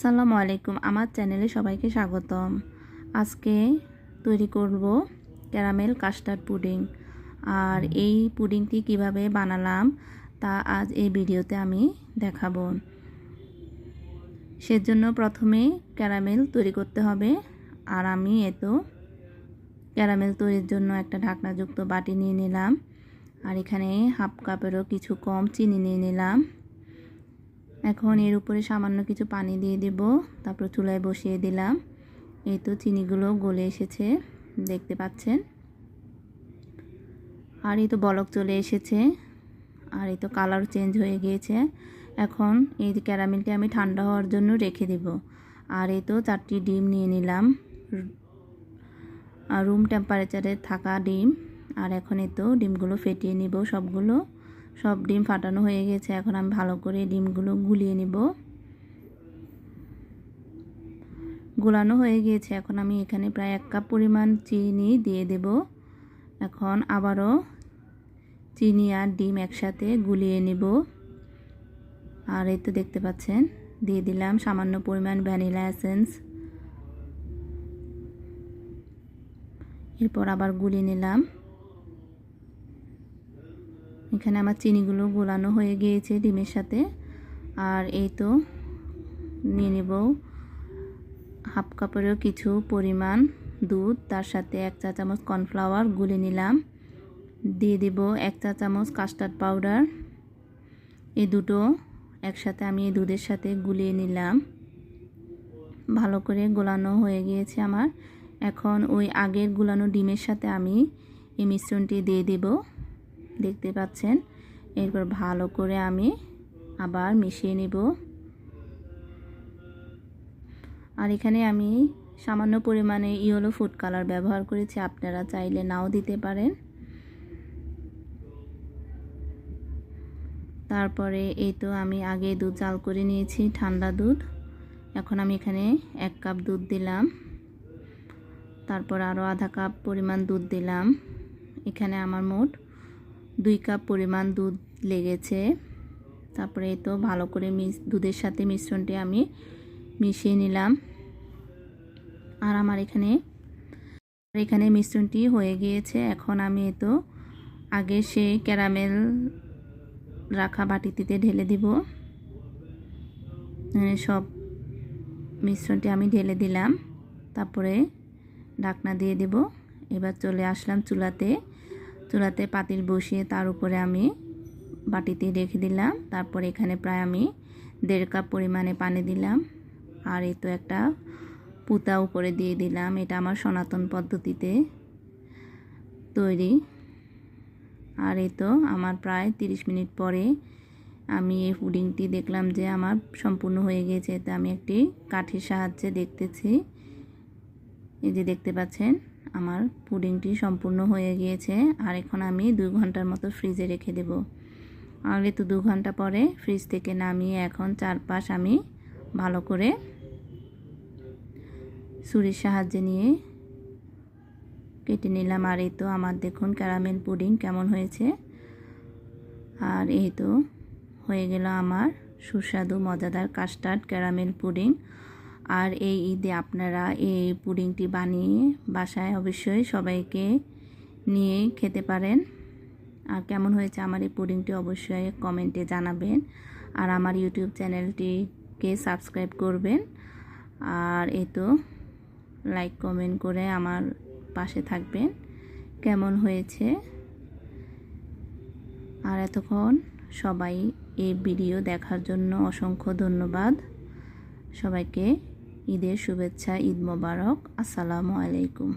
আসসালামু আলাইকুম। আমার চ্যানেলে সবাইকে স্বাগতম। আজকে তৈরি করব ক্যারামেল কাস্টার্ড পুডিং। আর এই পুডিংটি কীভাবে বানালাম তা আজ এই ভিডিওতে আমি দেখাবো। সেজন্য প্রথমে ক্যারামেল তৈরি করতে হবে। আর আমি এত ক্যারামেল তৈরির জন্য একটা ঢাকনাযুক্ত বাটি নিয়ে নিলাম। আর এখানে হাফ কাপেরও কিছু কম চিনি নিয়ে নিলাম। এখন এর উপরে সামান্য কিছু পানি দিয়ে দেব। তারপর চুলায় বসিয়ে দিলাম। এই তো চিনিগুলো গলে এসেছে, দেখতে পাচ্ছেন? আর এই তো বলক চলে এসেছে, আর এই তো কালার চেঞ্জ হয়ে গিয়েছে। এখন এই ক্যারামেলটি আমি ঠান্ডা হওয়ার জন্য রেখে দেব। আর এই তো চারটি ডিম নিয়ে নিলাম। আর রুম টেম্পারেচারে থাকা ডিম। আর এখন এই তো ডিমগুলো ফেটিয়ে নিব সবগুলো। সব ডিম ফাটানো হয়ে গেছে। এখন আমি ভালো করে ডিমগুলো গুলিয়ে নিব। গুলানো হয়ে গিয়েছে এখন আমি এখানে প্রায় এক কাপ পরিমাণ চিনি দিয়ে দেব। এখন আবারও চিনি আর ডিম একসাথে গুলিয়ে নেব। আর এই তো দেখতে পাচ্ছেন, দিয়ে দিলাম সামান্য পরিমাণ ভ্যানিলা এসেন্স। এরপর আবার গুলিয়ে নিলাম। এখানে আমার চিনিগুলো গোলানো হয়ে গিয়েছে ডিমের সাথে। আর এই তো নিয়ে নেব হাফ কাপেরও কিছু পরিমাণ দুধ, তার সাথে এক চা চামচ কর্নফ্লাওয়ার গুলে নিলাম। দিয়ে দেব এক চা চামচ কাস্টার্ড পাউডার। এই দুটো একসাথে আমি এই দুধের সাথে গুলিয়ে নিলাম। ভালো করে গোলানো হয়ে গিয়েছে আমার। এখন ওই আগের গুলানো ডিমের সাথে আমি এই মিশ্রণটি দিয়ে দেবো। দেখতে পাচ্ছেন। এরপর ভালো করে আমি আবার মিশিয়ে নেব। আর এখানে আমি সামান্য পরিমাণে ইয়েলো ফুড কালার ব্যবহার করেছি, আপনারা চাইলে নাও দিতে পারেন। তারপরে এই তো আমি আগে দুধ জাল করে নিয়েছি, ঠান্ডা দুধ। এখন আমি এখানে এক কাপ দুধ দিলাম। তারপর আরও আধা কাপ পরিমাণ দুধ দিলাম। এখানে আমার মোট দুই কাপ পরিমাণ দুধ লেগেছে। তারপরে তো ভালো করে দুধের সাথে মিশ্রণটি আমি মিশিয়ে নিলাম। আর আমার এখানে এখানে মিশ্রণটি হয়ে গিয়েছে। এখন আমি তো আগে সে ক্যারামেল রাখা বাটিতে ঢেলে দিব। সব মিশ্রণটি আমি ঢেলে দিলাম। তারপরে ঢাকনা দিয়ে দেব। এবার চলে আসলাম চুলাতে। চুলাতে পাতিল বসিয়ে তার উপরে আমি বাটিতে রেখে দিলাম। তারপর এখানে প্রায় আমি দেড় কাপ পরিমাণে পানি দিলাম। আর এই তো একটা পুতা উপরে দিয়ে দিলাম। এটা আমার সনাতন পদ্ধতিতে তৈরি। আর এই তো আমার প্রায় 30 মিনিট পরে আমি এই পুডিংটি দেখলাম যে আমার সম্পূর্ণ হয়ে গিয়েছে। তো আমি একটি কাঠির সাহায্যে দেখতেছি। এই যে দেখতে পাচ্ছেন আমার পুডিংটি সম্পূর্ণ হয়ে গিয়েছে আর এখন আমি দুই ঘণ্টার মতো ফ্রিজে রেখে দেব। আগে তো দু ঘণ্টা পরে ফ্রিজ থেকে নামিয়ে এখন চারপাশ আমি ভালো করে ছুরির সাহায্যে নিয়ে কেটে নিলাম। আর এই তো আমার দেখুন ক্যারামেল পুডিং কেমন হয়েছে। আর এই তো হয়ে গেল আমার সুস্বাদু, মজাদার কাস্টার্ড ক্যারামেল পুডিং। আর এই ঈদে আপনারা এই পুডিংটি বানিয়ে বাসায় অবশ্যই সবাইকে নিয়ে খেতে পারেন। আর কেমন হয়েছে আমার এই পুডিংটি অবশ্যই কমেন্টে জানাবেন। আর আমার ইউটিউব চ্যানেলটিকে সাবস্ক্রাইব করবেন। আর এই তো লাইক, কমেন্ট করে আমার পাশে থাকবেন। কেমন হয়েছে? আর এতক্ষণ সবাই এই ভিডিও দেখার জন্য অসংখ্য ধন্যবাদ। সবাইকে ঈদের শুভেচ্ছা ঈদ মোবারক। আসসালামু আলাইকুম।